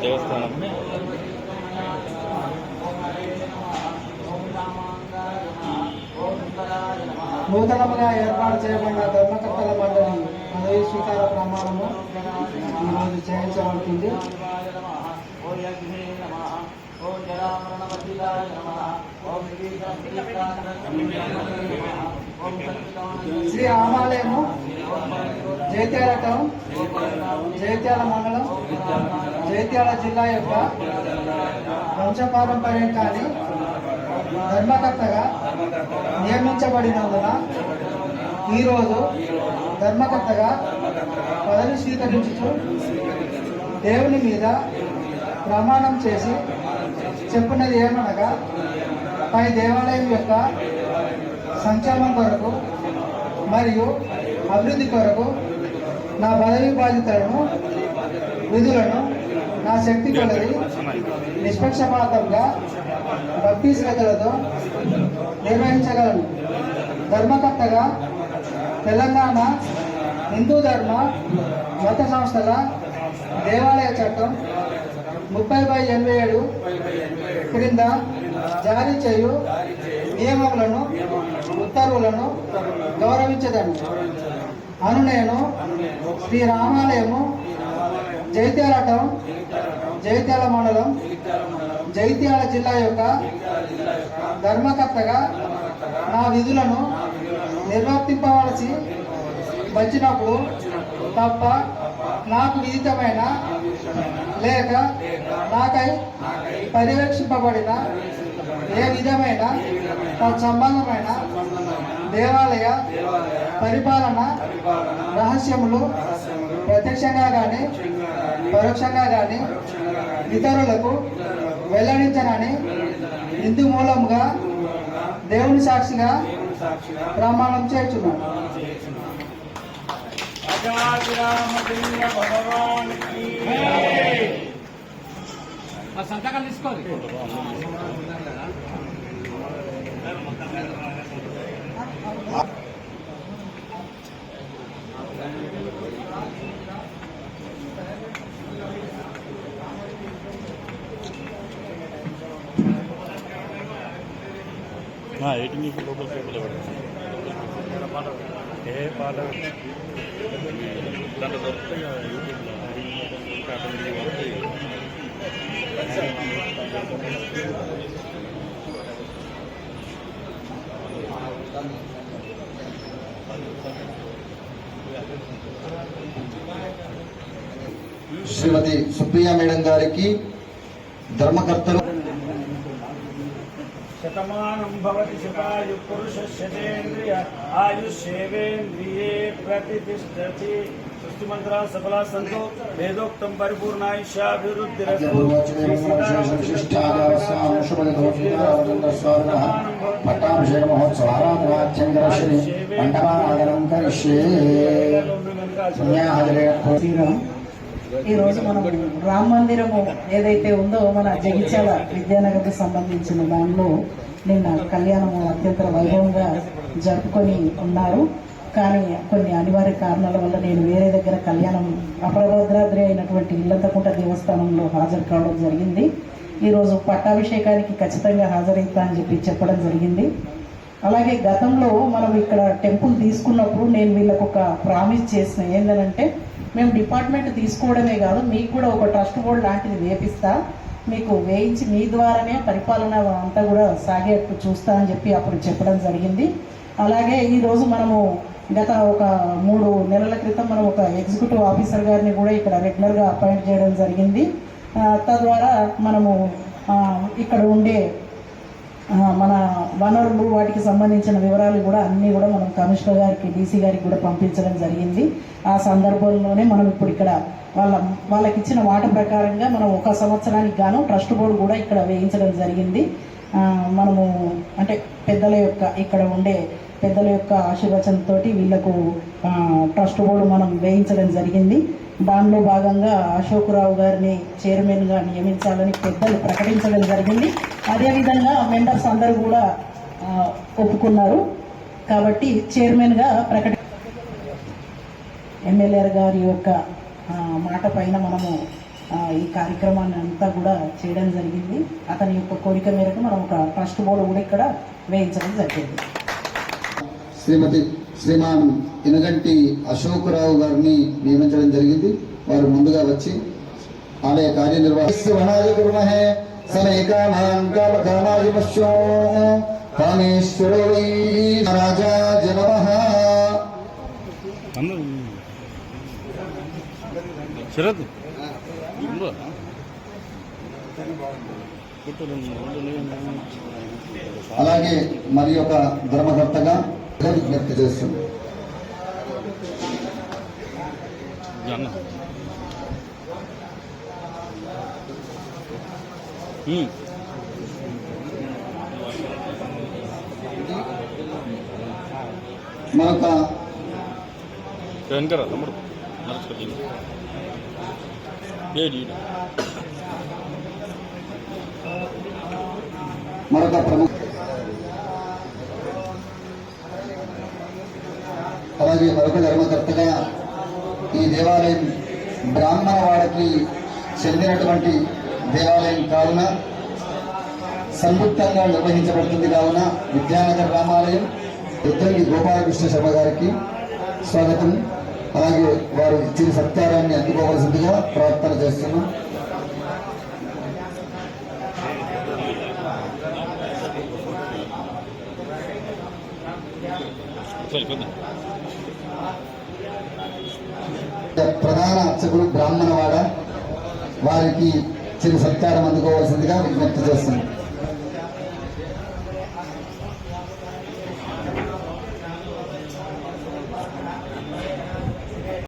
దేవస్థానం నూతనముగా ఏర్పాటు చేయబడిన ధర్మకర్తల మండలి పదవి స్వీకార ప్రమాణము ఈరోజు చేయించబడుతుంది శ్రీ ఆమాలయము జైత్యాల టౌన్ జైత్యాల మండలం జైత్యాల జిల్లా యొక్క వంశపారంపర్యం కానీ ధర్మకర్తగా నియమించబడినందున ఈరోజు ధర్మకర్తగా పదవి స్వీకరించుతూ దేవుని మీద ప్రమాణం చేసి చెప్పినది ఏమనగా పై దేవాలయం యొక్క సంక్షేమం కొరకు మరియు అభివృద్ధి కొరకు నా పదవి బాధ్యతలను విధులను నా శక్తి కొలది నిష్పక్షపాతంగా భక్తి శ్రద్ధలతో నిర్వహించగలను. ధర్మకర్తగా తెలంగాణ హిందూ ధర్మ మత సంస్థల దేవాలయ చట్టం ముప్పై బై ఎనభై ఏడు క్రింద జారీ చేయు నియమములను ఉత్తర్వులను గౌరవించదను. అను నేను శ్రీ రామాలయము జైత్యాల టౌన్ జైత్యాల మండలం జైత్యాల జిల్లా యొక్క ధర్మకర్తగా నా విధులను నిర్వర్తింపవలసి వచ్చినప్పుడు తప్ప నాకు విదితమైన లేక నాకై పర్యవేక్షింపబడిన ఏ విధమైన తత్సంబంధమైన దేవాలయ పరిపాలన రహస్యములు ప్రత్యక్షంగా కానీ పరోక్షంగా కానీ ఇతరులకు వెల్లడించనని ఇందు మూలముగా దేవుని సాక్షిగా ప్రమాణం చేస్తున్నాను సంతకాలు తీసుకోవాలి ఎయిటీ మీకు లోపల పేపర్లో పెడతాను ఏ పాట? దాంట్లో దొరుకుతాయి కదా యూట్యూబ్లో ఆటోమేటిక్గా వస్తాయి శ్రీమతి సుప్రియ మేడం గారికి ధర్మకర్తలు శతమానం భవతి శతాయు పురుష శతేంద్రియ ఆయుష్యేవేంద్రియే ప్రతిష్టతి సృష్టి మంత్రా సఫలా సంతో వేదోక్తం శ్రీరామ్ ఈ రోజు మనం రామ మందిరము ఏదైతే ఉందో మన జగిత్యాల విద్యానగర్కి సంబంధించిన దానిలో నిన్న కళ్యాణము అత్యంత వైభవంగా జరుపుకొని ఉన్నారు. కానీ కొన్ని అనివార్య కారణాల వల్ల నేను వేరే దగ్గర కళ్యాణం అపరభద్రాద్రి అయినటువంటి ఇల్లంతకుంట దేవస్థానంలో హాజరు కావడం జరిగింది. ఈరోజు పట్టాభిషేకానికి ఖచ్చితంగా హాజరైతా అని చెప్పి చెప్పడం జరిగింది. అలాగే గతంలో మనం ఇక్కడ టెంపుల్ తీసుకున్నప్పుడు నేను వీళ్ళకు ఒక ప్రామిస్ చేసిన ఏంటంటే మేము డిపార్ట్మెంట్ తీసుకోవడమే కాదు మీకు కూడా ఒక ట్రస్ట్ బోర్డు లాంటిది వేపిస్తా మీకు వేయించి మీ ద్వారానే పరిపాలన అంతా కూడా సాగేట్టు చూస్తా అని చెప్పి అప్పుడు చెప్పడం జరిగింది. అలాగే ఈరోజు మనము గత ఒక మూడు నెలల క్రితం మనం ఒక ఎగ్జిక్యూటివ్ ఆఫీసర్ గారిని కూడా ఇక్కడ రెగ్యులర్గా అపాయింట్ చేయడం జరిగింది. తద్వారా మనము ఇక్కడ ఉండే మన వనరులు వాటికి సంబంధించిన వివరాలు కూడా అన్నీ కూడా మనం కమిషనర్ గారికి డీసీ గారికి కూడా పంపించడం జరిగింది. ఆ సందర్భంలోనే మనం ఇప్పుడు ఇక్కడ వాళ్ళ వాళ్ళకి ఇచ్చిన మాట ప్రకారంగా మనం ఒక సంవత్సరానికి గాను ట్రస్ట్ బోర్డు కూడా ఇక్కడ వేయించడం జరిగింది. మనము అంటే పెద్దల యొక్క ఇక్కడ ఉండే పెద్దల యొక్క ఆశీర్వచనంతో వీళ్ళకు ట్రస్ట్ బోర్డు మనం వేయించడం జరిగింది. దానిలో భాగంగా అశోక్రావు గారిని చైర్మన్గా నియమించాలని పెద్దలు ప్రకటించడం జరిగింది. అదేవిధంగా మెంబర్స్ అందరూ కూడా ఒప్పుకున్నారు. కాబట్టి చైర్మన్గా ప్రకటి ఎమ్మెల్యే గారి యొక్క మాట పైన మనము ఈ కార్యక్రమాన్ని అంతా కూడా చేయడం జరిగింది. అతని యొక్క కోరిక మేరకు మనం ఒక ట్రస్ట్ బోర్డు కూడా ఇక్కడ వేయించడం జరిగింది. శ్రీమతి శ్రీమాన్ ఇనగంటి అశోకరావు గారిని నియమించడం జరిగింది. వారు ముందుగా వచ్చి ఆలయ కార్యనిర్వహణే రాజా జనమః శరత్. అలాగే మరి ఒక ధర్మకర్తగా విజ్ఞప్తి చేస్తుంది ఉమ్. మరొక వెనకరా తమ్ముడు. మరొక ప్రముఖ అలాగే మరొక ధర్మకర్తగా ఈ దేవాలయం బ్రాహ్మణవాడకి చెందినటువంటి దేవాలయం కావున సంయుక్తంగా నిర్వహించబడుతుంది కావున విద్యానగర్ రామాలయం ఇద్దరికి గోపాలకృష్ణ శర్మ గారికి స్వాగతం. అలాగే వారు ఇచ్చిన సత్కారాన్ని అందుకోవలసిందిగా ప్రార్థన చేస్తున్నాం. సరే ప్రధాన అర్చకుడు బ్రాహ్మణవాడ వారికి చిరు సత్కారం అందుకోవాల్సిందిగా విజ్ఞప్తి చేస్తున్నాం.